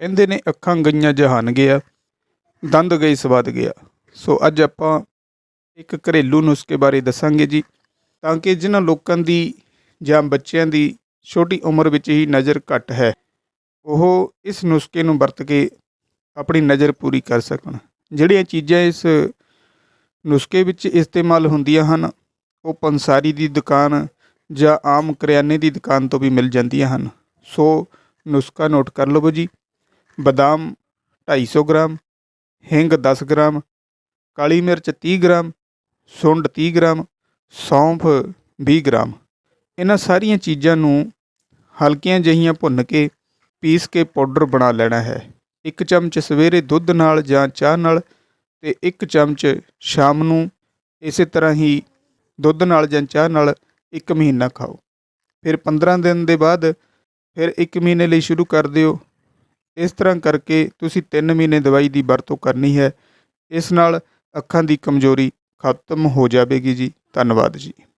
ਕਹਿੰਦੇ ਨੇ ਅੱਖਾਂ ਗਈਆਂ ਜਹਾਨ ਗਿਆ, ਦੰਦ ਗਈ ਸਵਾਦ ਗਿਆ। ਸੋ ਅੱਜ ਆਪਾਂ ਇੱਕ ਘਰੇਲੂ ਨੁਸਖੇ ਬਾਰੇ ਦੱਸਾਂਗੇ ਜੀ, ਤਾਂ ਕਿ ਜਿਨ੍ਹਾਂ ਲੋਕਾਂ ਦੀ ਜਾਂ ਬੱਚਿਆਂ ਦੀ ਛੋਟੀ ਉਮਰ ਵਿੱਚ ਹੀ ਨਜ਼ਰ ਘੱਟ ਹੈ, ਉਹ ਇਸ ਨੁਸਖੇ ਨੂੰ ਵਰਤ ਕੇ ਆਪਣੀ ਨਜ਼ਰ ਪੂਰੀ ਕਰ ਸਕਣ। ਜਿਹੜੀਆਂ ਚੀਜ਼ਾਂ ਇਸ ਨੁਸਖੇ ਵਿੱਚ ਇਸਤੇਮਾਲ ਹੁੰਦੀਆਂ ਹਨ, ਉਹ ਪੰਸਾਰੀ ਦੀ ਦੁਕਾਨ ਜਾਂ ਆਮ ਕਰਿਆਨੇ ਦੀ ਦੁਕਾਨ ਤੋਂ ਵੀ ਮਿਲ ਜਾਂਦੀਆਂ ਹਨ। ਸੋ ਨੁਸਖਾ ਨੋਟ ਕਰ ਲਵੋ ਜੀ। ਬਦਾਮ 250 ਗ੍ਰਾਮ, ਹਿੰਗ 10 ਗ੍ਰਾਮ, ਕਾਲੀ ਮਿਰਚ 30 ਗ੍ਰਾਮ, ਸੁੰਡ 30 ਗ੍ਰਾਮ, ਸੌਂਫ 20 ਗ੍ਰਾਮ। ਇਹਨਾਂ ਸਾਰੀਆਂ ਚੀਜ਼ਾਂ ਨੂੰ ਹਲਕੀਆਂ ਜਹੀਆਂ ਭੁੰਨ ਕੇ ਪੀਸ ਕੇ ਪਾਊਡਰ ਬਣਾ ਲੈਣਾ ਹੈ। ਇੱਕ ਚਮਚ ਸਵੇਰੇ ਦੁੱਧ ਨਾਲ ਜਾਂ ਚਾਹ ਨਾਲ ਤੇ ਇੱਕ ਚਮਚ ਸ਼ਾਮ ਨੂੰ ਇਸੇ ਤਰ੍ਹਾਂ ਹੀ ਦੁੱਧ ਨਾਲ ਜਾਂ ਚਾਹ ਨਾਲ ਇੱਕ ਮਹੀਨਾ ਖਾਓ। ਫਿਰ 15 ਦਿਨ ਦੇ ਬਾਅਦ ਫਿਰ ਇੱਕ ਮਹੀਨੇ ਲਈ ਸ਼ੁਰੂ ਕਰ ਦਿਓ। ਇਸ ਤਰ੍ਹਾਂ ਕਰਕੇ ਤੁਸੀਂ 3 ਮਹੀਨੇ ਦਵਾਈ ਦੀ ਵਰਤੋਂ ਕਰਨੀ ਹੈ। ਇਸ ਨਾਲ ਅੱਖਾਂ ਦੀ ਕਮਜ਼ੋਰੀ ਖਤਮ ਹੋ ਜਾਵੇਗੀ ਜੀ। ਧੰਨਵਾਦ ਜੀ।